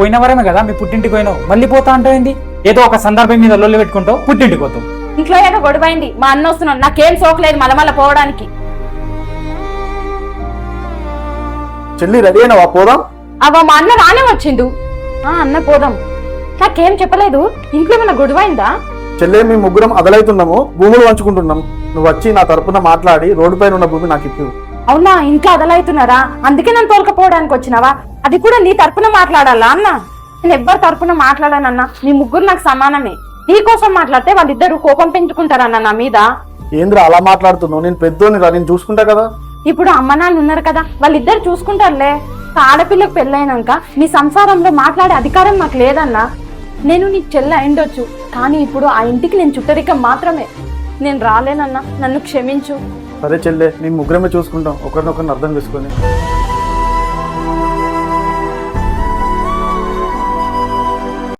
పోయిన వారమే కదా మీ పుట్టింటికి పోయినావు? మళ్ళీ పోతా అంటావేంది ఏదో? ఒక సందర్భం మీద లొల్లి పెట్టుకుంటావు పుట్టింటికి పోతావు. ఇంట్లో ఏదో గొడవైంది మా అన్న వస్తున్నాడు నాకేం సోకలేదు మళ్ళీ మళ్ళీ పోవడానికి. చెల్లి రెడీ అయినావా? పోదాం. అవ మా అన్న రానే వచ్చిండు. ఆ అన్న పోదాం. నాకేం చెప్పలేదు? ఇంట్లో ఏమైనా గొడవైందా? చెల్లె మీ ముగ్గురం అదలైతున్నాము భూములు పంచుకుంటున్నాం. నువ్వు వచ్చి నా తరపున మాట్లాడి రోడ్డు పైన ఉన్న భూమి నాకు ఇప్పు అవునా? ఇంట్లో అదలవుతున్నారా? అందుకే నన్ను తోలుకపోవడానికి వచ్చినావా? అది కూడా నీ తరపున మాట్లాడాలా అన్న? నేను ఎవ్వరి తరపున మాట్లాడానన్నా. మీ ముగ్గురు నాకు సమానమే. నీ కోసం మాట్లాడితే వాళ్ళిద్దరు కోపం పెంచుకుంటారన్న నా మీద. ఏంద్రా అలా మాట్లాడుతున్నావు? నేను పెద్దోని రా నేను చూసుకుంటా కదా. ఇప్పుడు అమ్మ నాన్న ఉన్నారు కదా వాళ్ళిద్దరు చూసుకుంటారులే. ఆడపిల్లకు పెళ్ళైనాక నీ సంసారంలో మాట్లాడే అధికారం నాకు లేదన్నా. నేను నీ చెల్ల అయిండొచ్చు కానీ ఇప్పుడు ఆ ఇంటికి నేను చుట్టరికం మాత్రమే. నేను రాలేనన్నా నన్ను క్షమించు. సరే చెల్లె నేను ముగ్గురమే చూసుకుంటాం. ఒకరినొకరిని అర్థం చేసుకొని.